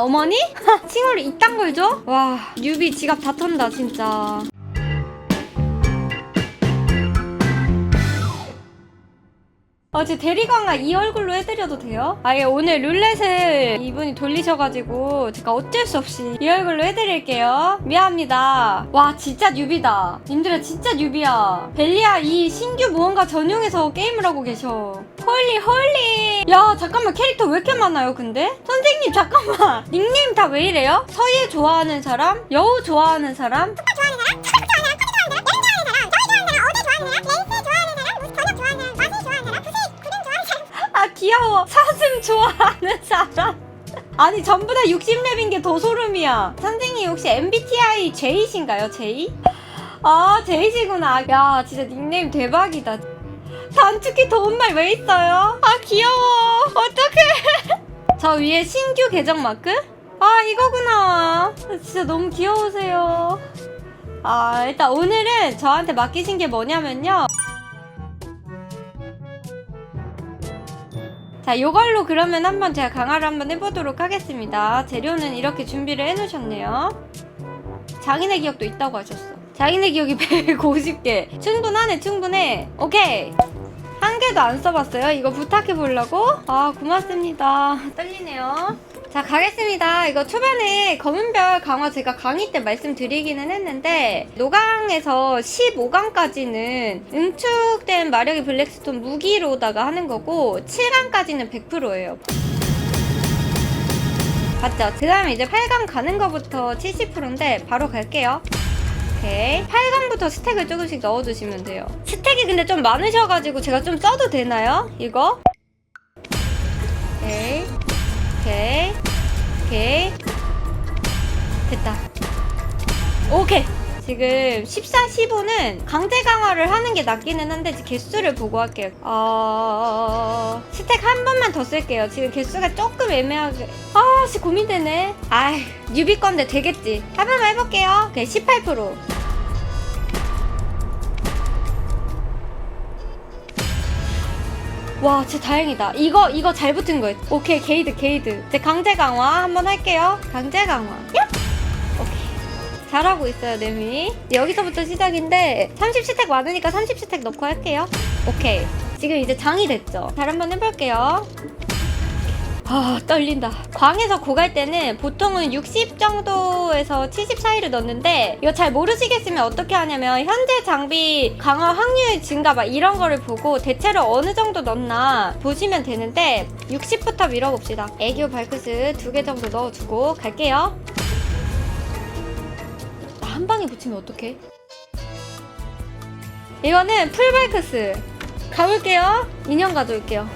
어머니? 하, 칭호를 이딴 걸 줘? 와 뉴비 지갑 다 턴다 진짜 아, 제 대리광아 이 얼굴로 해드려도 돼요? 아예 오늘 룰렛을 이분이 돌리셔가지고 제가 어쩔 수 없이 이 얼굴로 해드릴게요. 미안합니다. 와, 진짜 뉴비다. 님들아, 진짜 뉴비야. 벨리아 이 신규 무언가 전용해서 게임을 하고 계셔. 헐리, 헐리. 야, 잠깐만, 캐릭터 왜 이렇게 많아요, 근데? 선생님, 잠깐만. 닉네임 다 왜 이래요? 서예 좋아하는 사람? 여우 좋아하는 사람? 아 귀여워. 사슴 좋아하는 사람. 아니 전부 다 60렙인 게 더 소름이야. 선생님 혹시 MBTI J이신가요 J? 아 J시구나. 야 진짜 닉네임 대박이다. 단축키 더운 말 왜 있어요? 아 귀여워. 어떡해. 저 위에 신규 계정 마크? 아 이거구나. 진짜 너무 귀여우세요. 아 일단 오늘은 저한테 맡기신 게 뭐냐면요 자, 요걸로 그러면 한번 제가 강화를 한번 해보도록 하겠습니다. 재료는 이렇게 준비를 해놓으셨네요. 장인의 기억도 있다고 하셨어. 장인의 기억이 150개. 충분하네, 충분해. 오케이. 한 개도 안 써봤어요. 이거 부탁해 보려고? 아, 고맙습니다. 떨리네요. 자, 가겠습니다. 이거 초반에 검은별 강화 제가 강의 때 말씀드리기는 했는데, 노강에서 15강까지는 응축된 마력의 블랙스톤 무기로다가 하는 거고, 7강까지는 100%예요. 맞죠? 그 다음에 이제 8강 가는 거부터 70%인데, 바로 갈게요. 오케이. 8강부터 스택을 조금씩 넣어주시면 돼요. 스택이 근데 좀 많으셔가지고 제가 좀 써도 되나요? 이거? 오케이. 오케이. 오케이. 됐다. 오케이. 지금 14, 15는 강제 강화를 하는 게 낫기는 한데 개수를 보고 할게요. 어... 스택 한 번만 더 쓸게요. 지금 개수가 조금 애매하게. 아, 씨 고민되네. 아이, 뉴비 건데 되겠지. 한 번만 해볼게요. 오케이, 18%. 와, 진짜 다행이다. 이거, 이거 잘 붙은 거예요. 오케이, 게이드, 게이드. 이제 강제 강화 한번 할게요. 강제 강화. 야! 오케이. 잘하고 있어요, 네미. 여기서부터 시작인데, 30스택 많으니까 30스택 넣고 할게요. 오케이. 지금 이제 장이 됐죠? 잘 한번 해볼게요. 아, 떨린다. 광에서 고갈 때는 보통은 60 정도에서 70 사이를 넣는데 이거 잘 모르시겠으면 어떻게 하냐면 현재 장비 강화 확률 증가 막 이런 거를 보고 대체로 어느 정도 넣나 보시면 되는데 60부터 밀어봅시다. 애교 발크스 두 개 정도 넣어주고 갈게요. 아, 한 방에 붙이면 어떡해? 이거는 풀 발크스 가볼게요. 인형 가져올게요.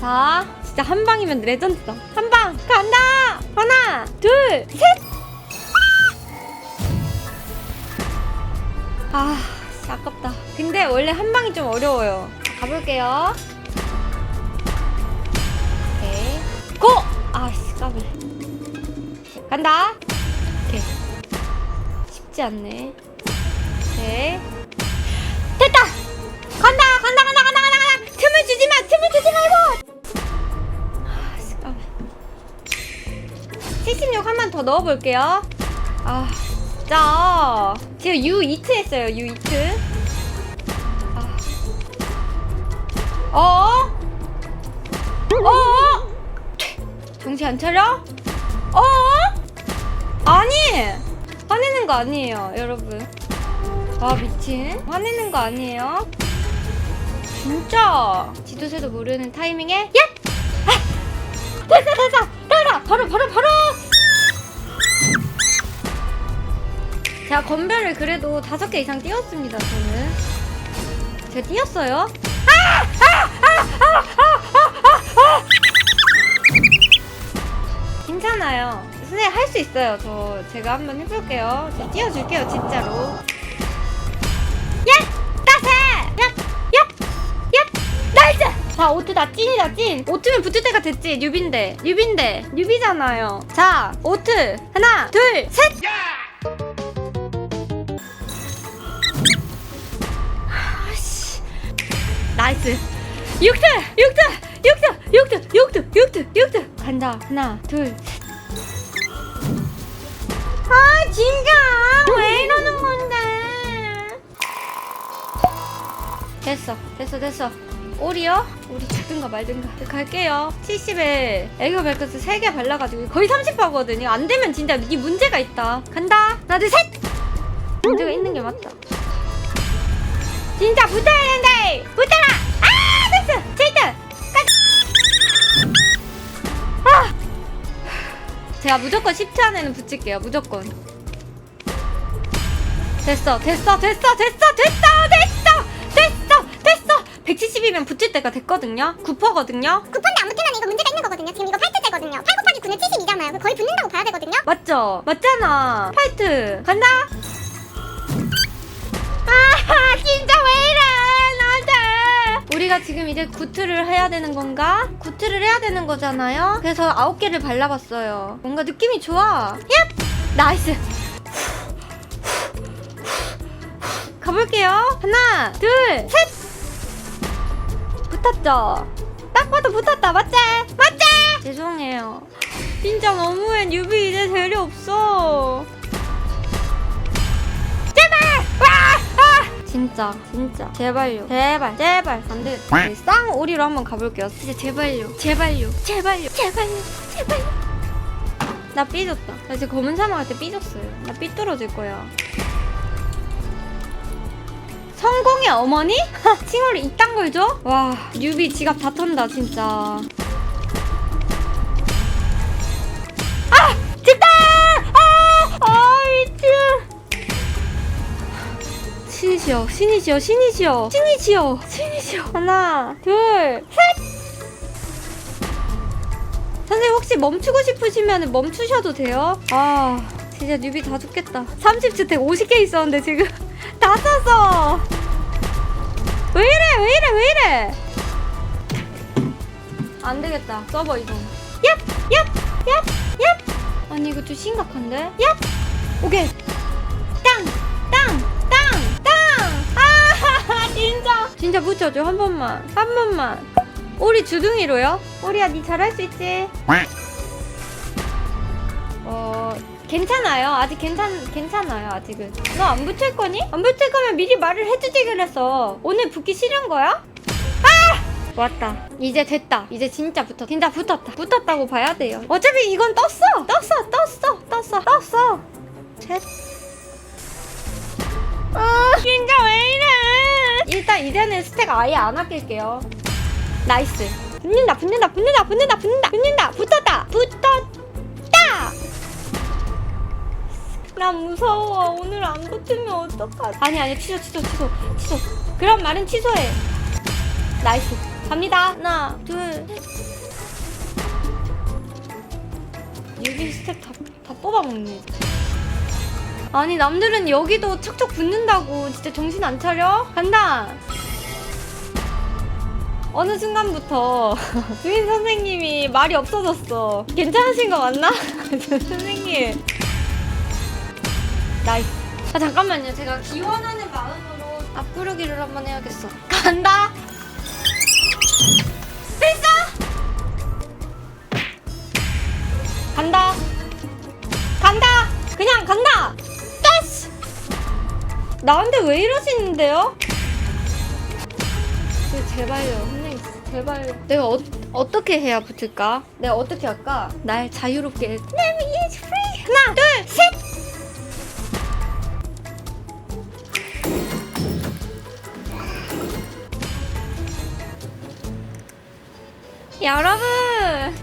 자, 진짜 한 방이면 레전드다. 한 방 간다. 하나, 둘, 셋. 아, 씨, 아깝다. 근데 원래 한 방이 좀 어려워요. 자, 가볼게요. 오케이. 고! 아씨, 까비. 간다. 오케이. 쉽지 않네. 오케이. 됐다! 간다! 간다! 간다! 간다! 간다! 틈을 주지 마! 틈을 주지 말고! 76 한 번 더 넣어볼게요. 아, 진짜. 지금 U 이트 했어요, U 이트. 아. 어? 어? 정신 안 차려? 어? 아니! 화내는 거 아니에요, 여러분. 아, 미친. 화내는 거 아니에요? 진짜 지도새도 모르는 타이밍에 야! 건별을 그래도 다섯 개 이상 띄웠습니다 저는 제가 띄웠어요 아! 아! 아! 아! 아! 괜찮아요 선생님 할 수 있어요 저 제가 한번 해볼게요 제가 띄워줄게요 진짜로 야! 따세! 야! 야! 야! 나이스! 자, 오트 다 찐이다, 찐. 오트면 붙을 때가 됐지, 뉴비인데. 뉴비인데. 뉴비잖아요. 자, 오트. 하나, 둘, 셋! 아 나이스. 육트! 육트! 육트! 육트! 육트! 육트! 육트! 간다. 간다. 하나, 둘, 셋. 아, 진짜! 왜 이러는 건데? 됐어, 됐어, 됐어. 오리요? 우리 죽든가 말든가. 네, 갈게요. 70에 에그 벨크스 3개 발라가지고 거의 30%거든요. 안 되면 진짜 이 문제가 있다. 간다. 하나, 둘, 셋! 문제가 있는 게 맞다. 진짜 붙어 제가 무조건 10초 안에는 붙일게요. 무조건. 됐어, 됐어, 됐어, 됐어, 됐어, 됐어, 됐어, 됐어. 170이면 붙일 때가 됐거든요. 9%거든요. 9%인데 안 붙으면 이거 문제가 있는 거거든요. 지금 이거 8트째거든요. 8 곱하기 9는 72잖아요. 거의 붙는다고 봐야 되거든요. 맞죠? 맞잖아. 파이트 간다. 아, 진짜 왜 이래? 우리가 지금 이제 구트를 해야 되는 건가? 구트를 해야 되는 거잖아요. 그래서 아홉 개를 발라봤어요. 뭔가 느낌이 좋아. 얍! 나이스. 가볼게요. 하나, 둘, 셋. 붙었죠? 딱 봐도 붙었다. 맞지? 맞지? 죄송해요. 진짜 너무해. 뉴비 이제 재료 없어. 진짜, 진짜. 제발요. 제발, 제발. 안 돼. 네, 쌍오리로 한번 가볼게요. 진짜 제발요. 제발요. 제발요. 제발요. 제발요. 나 삐졌다. 나 이제 검은 사막할 때 삐졌어요. 나 삐뚤어질 거야. 성공의 어머니? 하, 칭호를 이딴 걸 줘? 와, 뉴비 지갑 다 턴다, 진짜. 신이시여, 신이시여, 신이시여, 신이시여, 신이시여. 하나, 둘, 셋! 선생님 혹시 멈추고 싶으시면 멈추셔도 돼요? 아, 진짜 뉴비 다 죽겠다. 30주택 50개 있었는데 지금 다 썼어! 왜 이래, 왜 이래, 왜 이래! 안 되겠다. 서버 이동. 얍! 얍! 얍! 얍! 아니, 이거 좀 심각한데? 얍! 오케이. 진짜 붙여줘. 한 번만. 한 번만. 우리 주둥이로요? 우리야, 니 잘할 수 있지? 어, 괜찮아요. 아직 괜찮, 괜찮아요. 아직은. 너 안 붙일 거니? 안 붙일 거면 미리 말을 해주지 그랬어. 오늘 붙기 싫은 거야? 아! 왔다. 이제 됐다. 이제 진짜 붙었다. 진짜 붙었다. 붙었다고 봐야 돼요. 어차피 이건 떴어. 떴어. 떴어. 떴어. 떴어. 셋. 아, 진짜 왜 이래? 일단 이제는 스택 아예 안 아낄게요. 나이스. 붙는다, 붙는다, 붙는다, 붙는다, 붙는다, 붙는다, 붙었다, 붙었다. 나 무서워. 오늘 안 붙으면 어떡하지? 아니 아니 취소 취소 취소 취소. 그런 말은 취소해. 나이스. 갑니다. 하나, 둘, 셋. 유비 스택 다, 다 뽑아먹네. 아니 남들은 여기도 척척 붙는다고 진짜 정신 안 차려? 간다. 어느 순간부터 주인 선생님이 말이 없어졌어. 괜찮으신 거 맞나? 선생님. 나이스. 아 잠깐만요. 제가 기원하는 마음으로 앞구르기를 한번 해야겠어. 간다. 됐어. 간다. 간다. 그냥 간다. 나한테 왜 이러시는데요? 제- 제발요, 선생님, 제발요. 내가 어, 어떻게 해야 붙을까? 내가 어떻게 할까? 날 자유롭게. Let me is free. 하나, 둘, 셋. 여러분,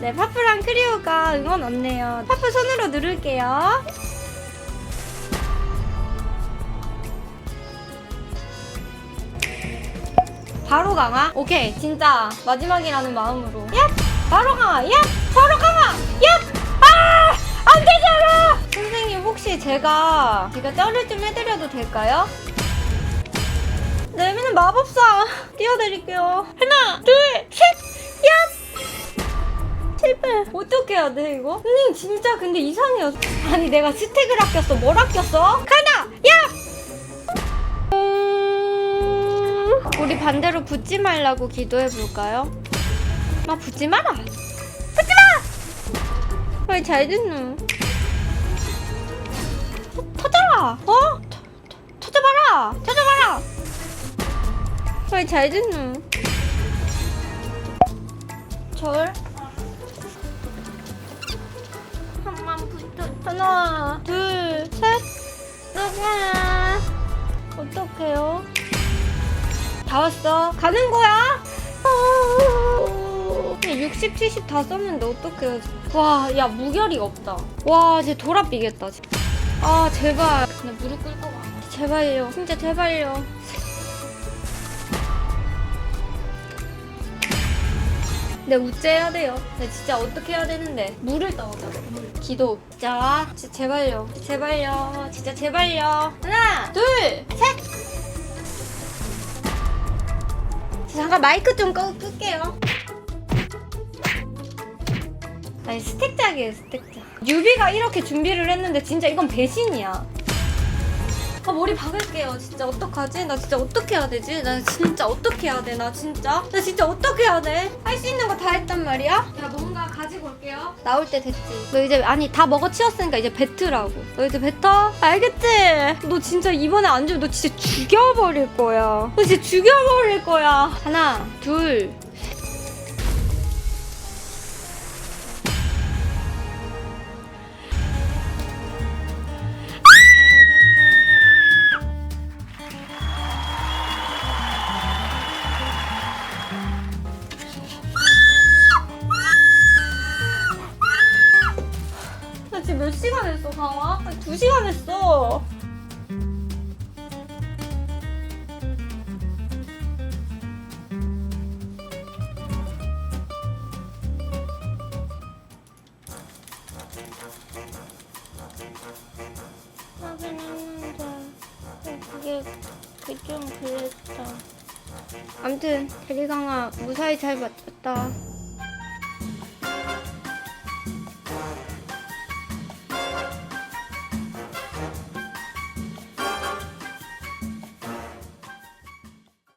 네 파프랑 크리오가 응원 왔네요. 파프 손으로 누를게요. 바로 강화? 오케이, 진짜 마지막이라는 마음으로. 야, 바로 강화. 야, 바로 강화. 야, 아, 안 되잖아. 선생님 혹시 제가 제가 쩔을 좀 해드려도 될까요? 내미는 마법사 띄워드릴게요. 하나, 둘, 셋, 야. 실패. 어떻게 해야 돼 이거? 선생님 진짜 근데 이상해요. 아니 내가 스택을 아꼈어. 뭘 아꼈어? 가나, 우리 반대로 붙지 말라고 기도해 볼까요? 아 붙지 마라. 붙지 마. 왜 잘 듣노? 터- 터져라! 어? 터져봐라! 터져봐라! 왜 잘 듣노? 절? 한번 붙어. 하나, 둘, 셋. 하나. 어떡해요? 다 왔어. 가는 거야? 60, 70 다 썼는데 어떡해요. 와, 야, 무결이가 없다. 와, 쟤 돌아삐겠다. 아, 제발. 나 무릎 꿇고 가. 제발요. 진짜 제발요. 네, 우째해야 돼요. 네, 진짜 어떻게 해야 되는데. 물을 떠오자. 물. 기도. 자, 제발요. 제발요. 진짜 제발요. 하나, 둘, 잠깐 마이크 좀 끄, 끌게요. 아니, 스택작이에요, 스택작. 유비가 이렇게 준비를 했는데 진짜 이건 배신이야. 아 머리 박을게요 진짜 어떡하지? 나 진짜 어떻게 해야 되지? 나 진짜 어떻게 해야 돼? 나 진짜? 나 진짜 어떻게 해야 돼? 할 수 있는 거 다 했단 말이야? 야 올게요 나올 때 됐지 너 이제 아니 다 먹어 치웠으니까 이제 뱉으라고 너 이제 뱉어? 알겠지? 너 진짜 이번에 안 주면 너 진짜 죽여버릴 거야 너 진짜 죽여버릴 거야 하나 둘 아니, 두 시간 했어. 하긴 했는데 어, 그게 그게 좀 그랬다. 아무튼 대리강아 무사히 잘 마쳤다